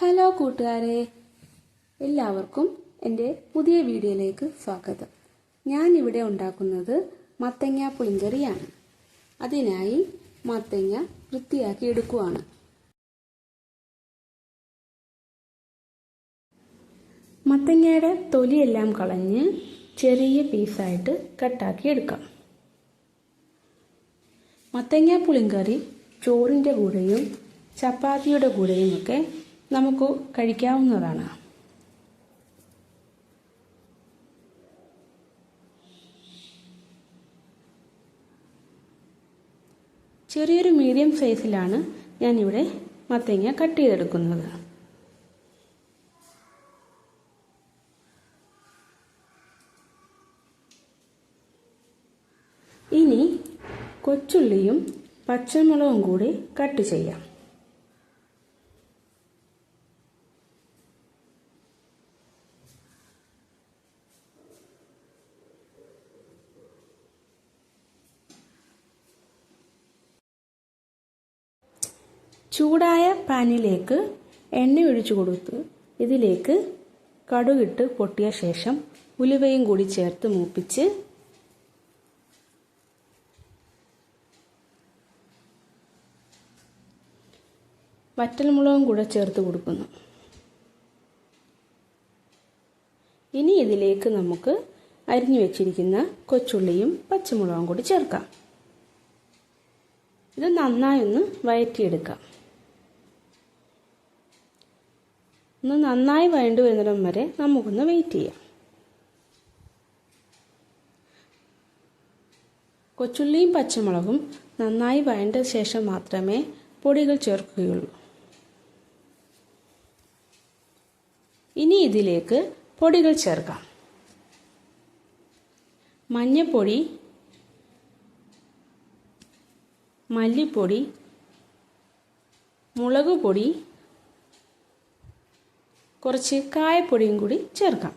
Hello കൂട്ടുകാരെ എല്ലാവർക്കും എന്റെ പുതിയ വീഡിയോയിലേക്ക് സ്വാഗതം. ഞാൻ ഇവിടെ ഉണ്ടാക്കുന്നത് മത്തങ്ങ പുളിങ്കറിയാണ്. അതിനായി മത്തങ്ങ വൃത്തിയാക്കി എടുക്കുവാണ്. മത്തങ്ങയുടെ തൊലിയെല്ലാം കളഞ്ഞ് ചെറിയ പീസായിട്ട് കട്ടാക്കി എടുക്കാം. മത്തങ്ങ പുളിങ്കറി ചോറിന്റെ കൂടെയും ചപ്പാത്തിയുടെ കൂടെയും ഒക്കെ നമുക്ക് കഴിക്കാവുന്നതാണ്. ചെറിയൊരു മീഡിയം സൈസിലാണ് ഞാനിവിടെ മത്തങ്ങ കട്ട് ചെയ്തെടുക്കുന്നത്. ഇനി കൊച്ചുള്ളിയും പച്ചമുളകും കൂടി കട്ട് ചെയ്യാം. ചൂടായ പാനിലേക്ക് എണ്ണ ഒഴിച്ചു കൊടുത്ത് ഇതിലേക്ക് കടുകിട്ട് പൊട്ടിയ ശേഷം ഉലുവയും കൂടി ചേർത്ത് മൂപ്പിച്ച് വറ്റൽമുളകും കൂടെ ചേർത്ത് കൊടുക്കുന്നു. ഇനി ഇതിലേക്ക് നമുക്ക് അരിഞ്ഞു വെച്ചിരിക്കുന്ന കൊച്ചുള്ളിയും പച്ചമുളകും കൂടി ചേർക്കാം. ഇത് നന്നായി ഒന്ന് വഴറ്റിയെടുക്കാം ഒന്ന് നന്നായി വഴണ്ടു വരുന്നിടം വരെ നമുക്കൊന്ന് വെയിറ്റ് ചെയ്യാം. കൊച്ചുള്ളിയും പച്ചമുളകും നന്നായി വഴണ്ട ശേഷം മാത്രമേ പൊടികൾ ചേർക്കുകയുള്ളൂ. ഇനി ഇതിലേക്ക് പൊടികൾ ചേർക്കാം. മഞ്ഞപ്പൊടി മല്ലിപ്പൊടി മുളക് പൊടി കുറച്ച് കായപ്പൊടിയും കൂടി ചേർക്കാം.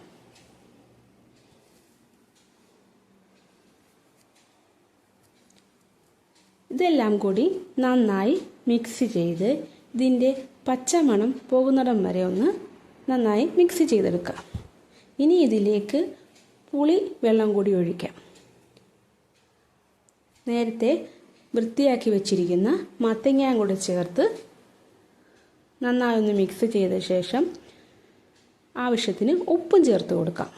ഇതെല്ലാം കൂടി നന്നായി മിക്സ് ചെയ്ത് ഇതിന്റെ പച്ചമണം പോകുന്നിടം വരെ ഒന്ന് നന്നായി മിക്സ് ചെയ്തെടുക്കുക ഇനി ഇതിലേക്ക് പുളി വെള്ളം കൂടി ഒഴിക്കാം. നേരത്തെ വൃത്തിയാക്കി വെച്ചിരിക്കുന്ന മത്തങ്ങയും കൂടി ചേർത്ത് നന്നായി ഒന്ന് മിക്സ് ചെയ്ത ശേഷം ആവശ്യത്തിന് ഉപ്പും ചേർത്ത് കൊടുക്കാം.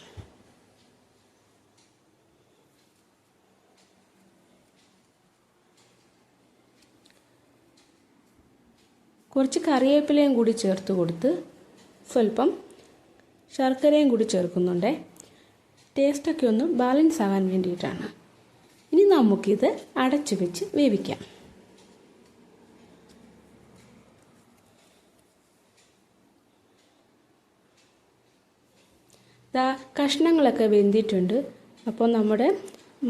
കുറച്ച് കറിവേപ്പിലയും കൂടി ചേർത്ത് കൊടുത്ത് സ്വല്പം ശർക്കരയും കൂടി ചേർക്കുന്നുണ്ട്. ടേസ്റ്റൊക്കെ ഒന്ന് ബാലൻസ് ആകാൻ വേണ്ടിയിട്ടാണ്. ഇനി നമുക്കിത് അടച്ചു വെച്ച് വേവിക്കാം. ദാ കഷ്ണങ്ങളൊക്കെ വെന്തിട്ടുണ്ട്. അപ്പോൾ നമ്മുടെ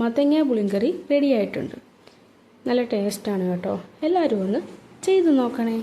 മത്തങ്ങ പുളിങ്കറി റെഡിയായിട്ടുണ്ട് നല്ല ടേസ്റ്റാണ് കേട്ടോ. എല്ലാവരും ഒന്ന് ചെയ്തു നോക്കണേ.